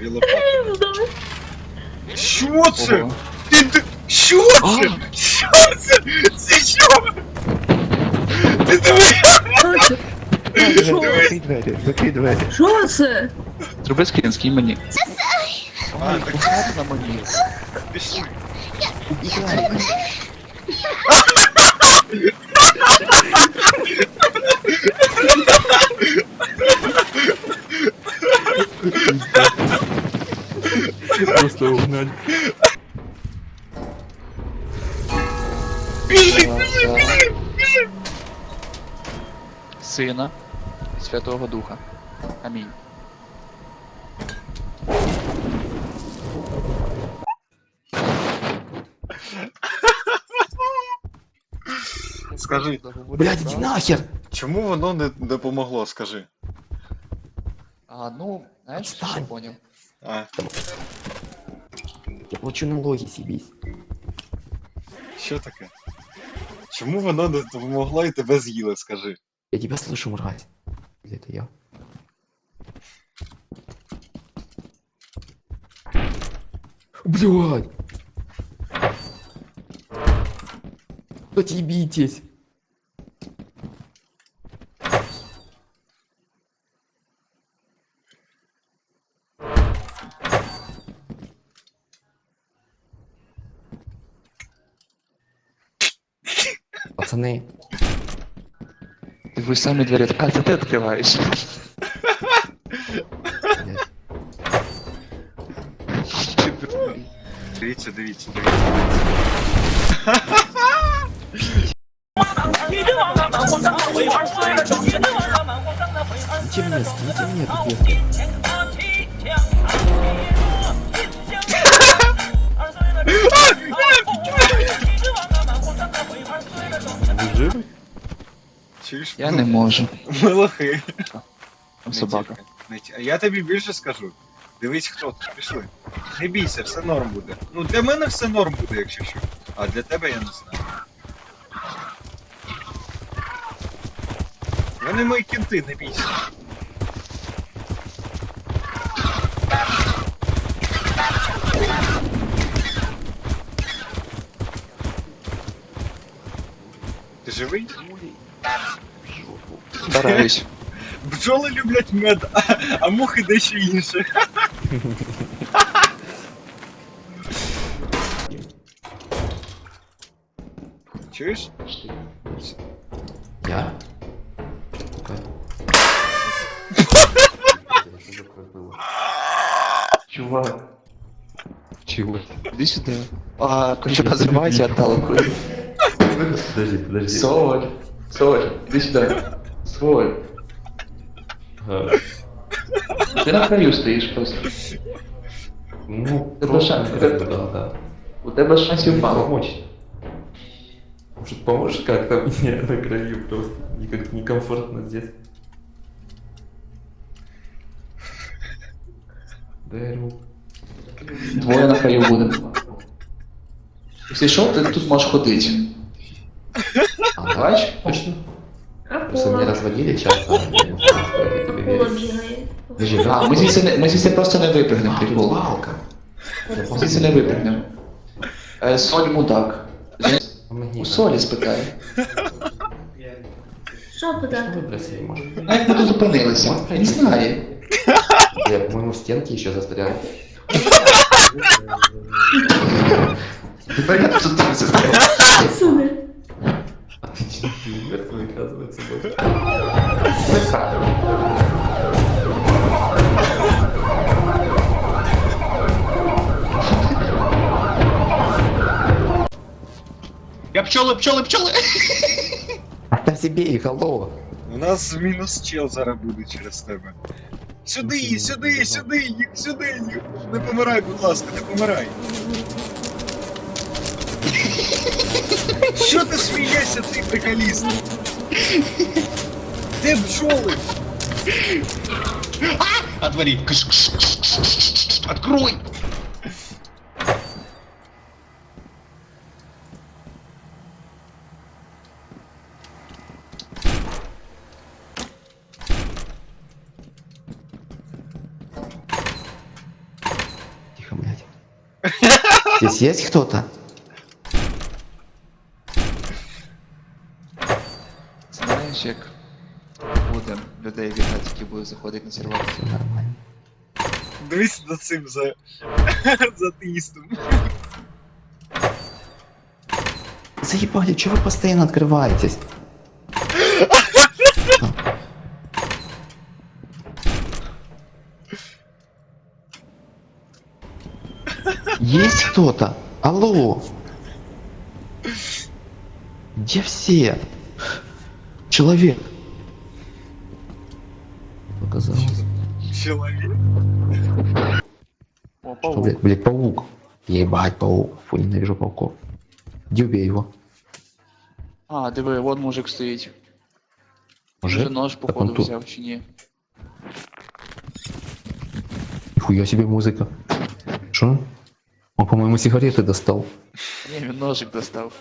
дві лопати. Здорово. Що це? Ого. Ти, ти, що це? Що це? Це що? Ти диви, Що це? Закрий двері, закрий двері. Що це? Зроби скрін, скинь мені. А, так на мені. пішли. Сина і Святого Духа. Амінь. Скажи, Блядь, иди нахер! чому воно не допомогло, скажи. А, ну, знаєш, що я поняв. А, Я плачу налоги съебись. що таке? Чому воно не допомогло і тебе з'їло, скажи. Я тебя слышу, мразь. Или это я? Блядь! Отъебитесь! Пацаны, Ти ви самі двері. А, це ти відкриваєш. блядь, Ти дурний. Я не можу. Ми лохи. Там собака. Не ті- А я тобі більше скажу. Дивись, хто тут. Пішли. Не бійся, все норм буде. Ну, для мене все норм буде, якщо що. А для тебе я не знаю. Вони мої кінти, не бійся. Ти живий? Стараюсь. Бджоли люблять мед, а, а мухи дещо інше. Чуєш? Я? Чувак. Чего? Іди сюди. А, хочу розривається отталкую. Подожди, подожди. Соль. Соль. Іди сюди. Соль. Ага. Ти на краю стоїш просто. Ну, Это просто, шанс, да, это- да, да. У тебе шансів мало. Помочь. Может, поможешь как-то мне на краю просто? Никак некомфортно здесь. Дай руку. Двоє на краю буде. Якщо що, ти тут можеш ходити. А, Бач? Точно? А Просто меня поло? разводили часто. я тебе Поло верю. бігає. Подожди, А, ми звідси, не- ми звідси просто не випрыгнемо, А, тут прикол. палка. Ми звідси не випрыгнемо. Е, соль мудак. Помоги. У солі спитай. Що Что питати? выбрать себе может? А як ми тут зупинилися? Не знає. Я, по-моему, в стенке еще застрял. Тепер я тут так оказывается. Я пчоли, пчоли, пчоли! Оставь себе их, алло. У нас мінус чел зараз буде через тебе. Сюди, сюди, сюди, їх, сюди, їх. Не помирай, будь ласка, не помирай. Що ти смієшся, ти приколіст? Де бджоли? Отвори. Открой! Здесь есть кто-то? Знаєш, як буде людей вітати, які будуть заходити на сервер. Все нормально. Дивись за цим, за, за атеїстом. Заебали, чего вы постоянно открываетесь? Есть кто-то? Алло? Где все? Человек. Показалось. Чоловік. О, Что, паук. блядь, блядь, паук. Ебать, паук. Фу, ненавижу пауков. Иди убей его. А, диви, вон мужик стоїть. Вже Мужик? нож, Так он походу, тут. взяв чи ні. Хуя себе музыка. Что? Он, по-моему, сигареты достал. Ні, він ножик достав.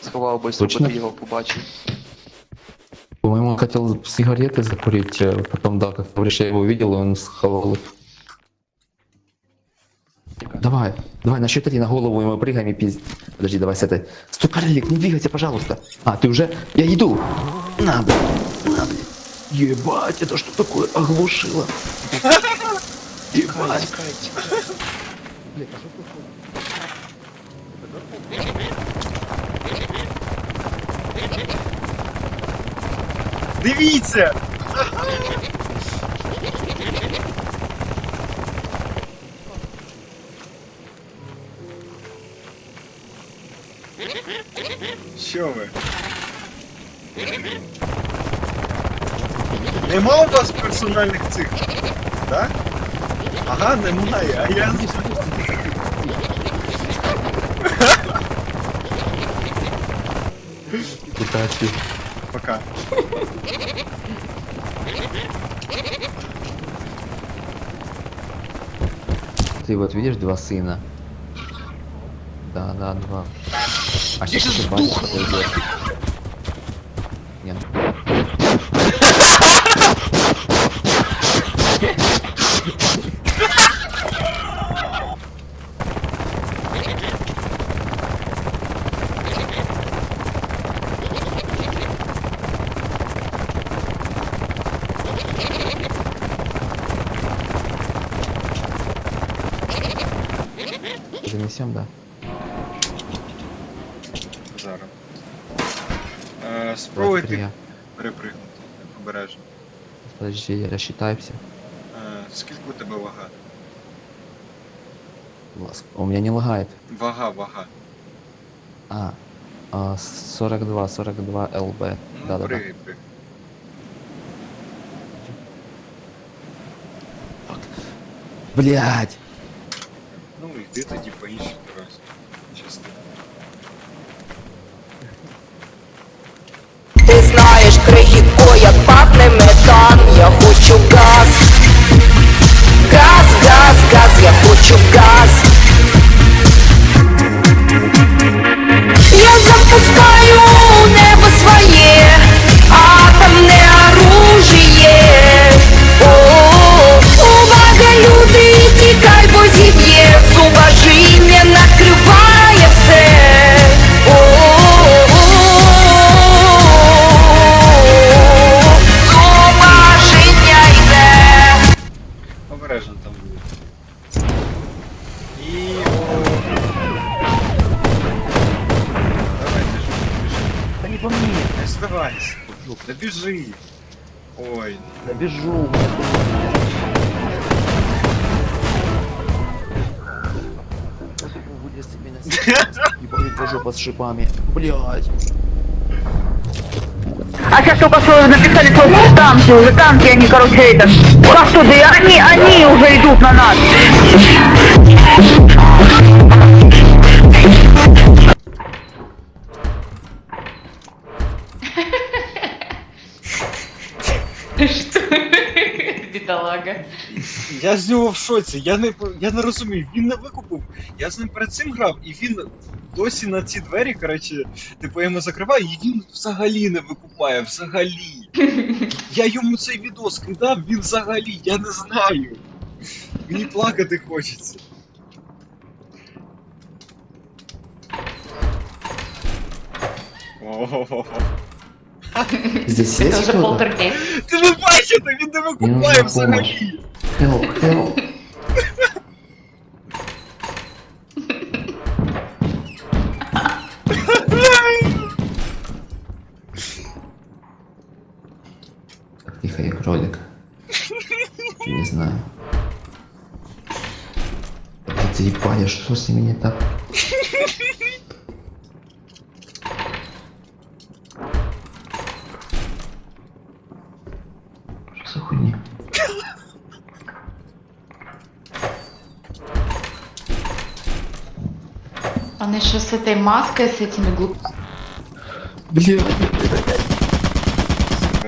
Сховав би, Точно? щоб ти його побачив. По-моему, он хотел сигареты закурить, э, потом, да, как говоришь, я его увидел, и он схавал их. Давай, давай, на счет три на голову, и мы прыгаем и пиздим. Подожди, давай с этой. Стой, Карлик, не двигайся, пожалуйста. А, ты уже? Я иду. На, блядь, на, блядь. Ебать, это что такое? Оглушило. Тікай, Ебать. тікай, тікай. Дивіться! Що ви? Нема у вас персональних цих? Так? Ага, немає, а я. Удачи. Пока. Ты вот видишь два сына? Да, да, два. А сейчас батя подойдет. Занесем, да? Зараз. Е, спробуйте перепригнути. Обережно. Подожди, я рассчитаюсь. Е, скільки у тебе вага? Ласк. У меня не лагает. Вага, вага. А, а 42, 42 ЛБ. Ну, Да, да, да. пригай. Блять! Ну, йди тоді по іншій дорозі. Частина. Ти знаєш, крихітко, як пахне метан, я хочу газ. Газ, газ, газ, я хочу газ. Бежу! Вылез тебе на Ебать, боже, под шипами. Блять! А сейчас что написали, что танки, уже танки, они, короче, это, как что, да они, они уже идут на нас. собаки. Я з нього в шоці, я не я не розумію, він не викупив. Я з ним перед цим грав, і він досі на ці двері, коротше, типу я йому закриваю, і він взагалі не викупає, взагалі. Я йому цей відос кидав, він взагалі, я не знаю. Мені плакати хочеться. Ого. Здесь Это есть уже кто-то? полтергейст. Ти не бачите, він не викупає Мені взагалі. Help, help. Так, Тихо, я кролик. Не знаю. Ты заебали, что с ними не так? Он еще с этой маской, с этими глуп... Бля,